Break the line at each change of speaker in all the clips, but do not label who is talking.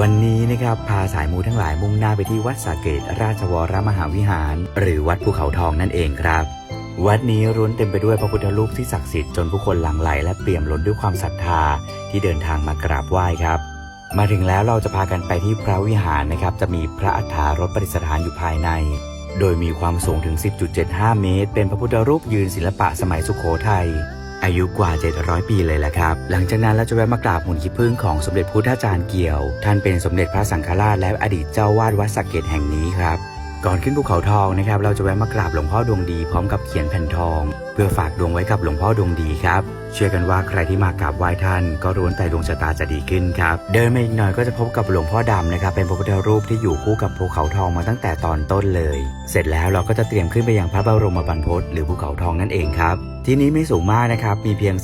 วันนี้นะครับพาสายมูทั้งหลายมุ่งหน้าไปที่วัดสาเกตราชวรมหาวิหาร หรือวัดภูเขาทองนั่นเองครับ วัดนี้ร้วนเต็มไปด้วยพระพุทธรูปที่ศักดิ์สิทธิ์จนผู้คนหลั่งไหลและเปี่ยมล้นด้วยความศรัทธาที่เดินทางมากราบไหว้ครับ มาถึงแล้วเราจะพากันไปที่พระวิหารนะครับ จะมีพระอัฐารถประดิษฐานอยู่ภายใน โดยมีความสูงถึง 10.75 เมตร เป็นพระพุทธรูปยืนศิลปะสมัยสุขโขทัย อายุกว่า 700 ปีเลยแหละครับ หลังจากนั้นเราจะแวะมากราบหุ่นขี้ผึ้งของสมเด็จพุทธาจารย์เกี่ยว ท่านเป็นสมเด็จพระสังฆราชและอดีตเจ้าวาดวัดสักเกตแห่งนี้ครับ ก่อนขึ้นภูเขาทองนะครับ เราจะแวะมากราบหลวงพ่อดวงดีพร้อมกับเขียนแผ่นทอง เพื่อฝากดวงไว้กับหลวงพ่อดวงดีครับ เชื่อกันว่าใครที่มากราบไหว้ท่าน ก็ร้วนแต่ดวงชะตาจะดีขึ้นครับ เดินมาอีกหน่อยก็จะพบกับหลวงพ่อดำนะครับ เป็นพระพุทธรูปที่อยู่คู่กับภูเขาทองมาตั้งแต่ตอนต้นเลย เสร็จแล้วเราก็จะเตรียมขึ้นไปยังพระบรมบรรพตหรือภูเขาทองนั่นเองครับ ที่นี้ไม่สูงมากนะครับ มีเพียง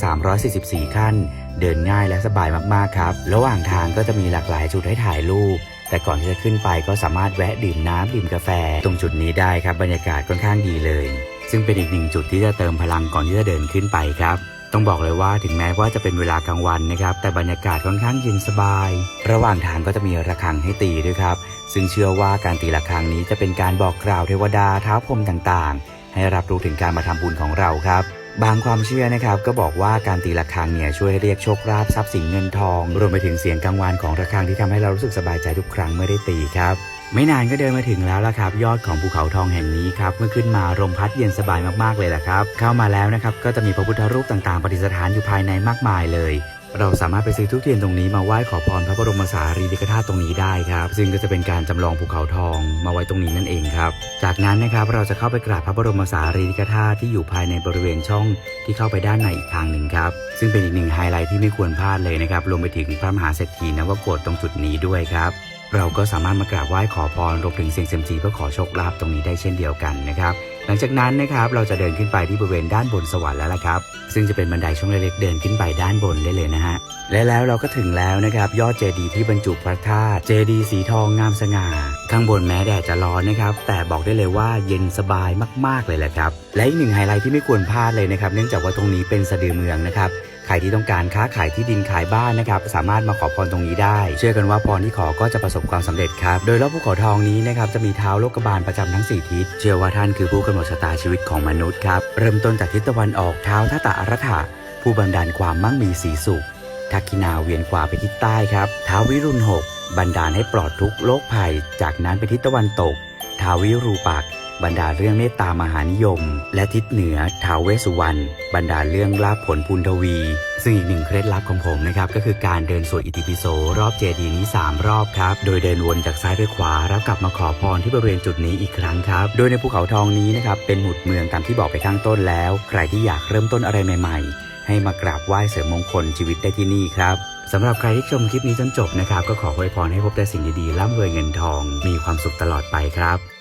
344 ขั้น เดินง่ายและสบายมากๆครับ ระหว่างทางก็จะมีหลากหลายจุดให้ถ่ายรูป แต่ก่อนที่จะขึ้นไปก็สามารถแวะดื่มน้ำดื่มกาแฟ ตรงจุดนี้ได้ครับบรรยากาศค่อนข้างดีเลย ซึ่งเป็นอีกหนึ่งจุดที่จะเติมพลังก่อนที่จะเดินขึ้นไปครับต้องบอกเลยว่าถึงแม้ว่าจะเป็นเวลากลางวันนะครับ แต่บรรยากาศค่อนข้างเย็นสบาย ระหว่างทางก็จะมีระฆังให้ตีด้วยครับ ซึ่งเชื่อว่าการตีระฆังนี้จะเป็นการบอกกล่าวเทวดาท้าวพรหมต่างๆ ให้รับรู้ถึงการมาทำบุญของเราครับ บางความเชื่อนะครับก็บอกว่าการตีระฆังเนี่ยช่วยเรียกโชคลาภทรัพย์สินเงินทอง รวมไปถึงเสียงกังวานของระฆังที่ทำให้เรารู้สึกสบายใจทุกครั้งเมื่อได้ตีครับ ไม่นานก็เดินมาถึงแล้วละครับ ยอดของภูเขาทองแห่งนี้ครับเมื่อขึ้นมาลมพัดเย็นสบายมากๆเลยละครับ เข้ามาแล้วนะครับก็จะมีพระพุทธรูปต่างๆประดิษฐานอยู่ภายในมากมายเลย เราสามารถไปซื้อทุกเทียนตรงนี้มาไหว้ขอพรพระบรมสารีริกธาตุตรงนี้ได้ครับ ซึ่งก็จะเป็นการจำลองภูเขาทองมาไว้ตรงนี้นั่นเองครับ จากนั้นนะครับเราจะเข้าไปกราบพระบรมสารีริกธาตุที่อยู่ภายในบริเวณช่องที่เข้าไปด้านในอีกทางหนึ่งครับ ซึ่งเป็นอีกหนึ่งไฮไลท์ที่ไม่ควรพลาดเลยนะครับ รวมไปถึงพระมหาเศรษฐีนวโกฏตรงจุดนี้ด้วยครับเราก็สามารถมากราบไหว้ขอพรรวมถึงเสียงเซยมซีเพื่อขอโชคลาภตรงนี้ได้เช่นเดียวกันนะครับ ลังจากนั้นนะครับเราจะเดินขึ้นไปที่บริเวณด้านบนสวรรค์แล้วล่ะครับ ซึ่งจะเป็นบันไดช่องเล็กๆเดินขึ้นไปด้านบนได้เลยนะฮะและแล้วเราก็ถึงแล้วนะครับ ยอดเจดีย์ที่บรรจุพระธาตุเจดีย์สีทองงามสง่า ข้างบนแม้แดดจะร้อนนะครับ แต่บอกได้เลยว่าเย็นสบายมากๆเลยแหละครับ และอีกหนึ่งไฮไลท์ที่ไม่ควรพลาดเลยนะครับ เนื่องจากว่าตรงนี้เป็นสะดือเมืองนะครับ ครที่ต้องการค้าขายที่ดินขายบ้านนะครับสามารถมาขอพรตรงนี้ได้ เชื่อกันว่าพรที่ขอก็จะประสบความสำเร็จครับ โดยรอบภูเขาทองนี้นะครับจะมีเท้าโลกบาลประจำทั้ง 4 ทิศ เชื่อว่าท่านคือผู้กำหนดชะตาชีวิตของมนุษย์ครับเริ่มต้นจากทิศตะวันออกเท้าทัตตะอารัฐะผู้บันดาลความมั่งมีสีสุขทักกินาเวียนขวาไปทิศใต้ครับเท้าวิรุณหกบันดาลให้ปลอดทุกโรคภัย จากนั้นไปทิศตะวันตก ทาวิรูปักษ์บรรดาเรื่องเมตตามหานิยม และทิศเหนือทาวเวสุวรรณบรรดาเรื่องลาภผลพุนทวี ซึ่งอีกหนึ่งเคล็ดลับของผมนะครับ ก็คือการเดินสวดอิติปิโสรอบเจดีย์นี้ 3 รอบครับ โดยเดินวนจากซ้ายไปขวา แล้วกลับมาขอพรที่บริเวณจุดนี้อีกครั้งครับ โดยในภูเขาทองนี้นะครับเป็นหมุดเมืองตามที่บอกไปข้างต้นแล้ว ใครที่อยากเริ่มต้นอะไรใหม่ ๆ ให้มากราบไหว้เสริมมงคลชีวิตได้ที่นี่ครับ สำหรับใครที่ชมคลิปนี้จนจบนะครับ ก็ขออวยพรให้พบแต่สิ่งดีๆร่ำรวยเงินทอง มีความสุขตลอดไปครับ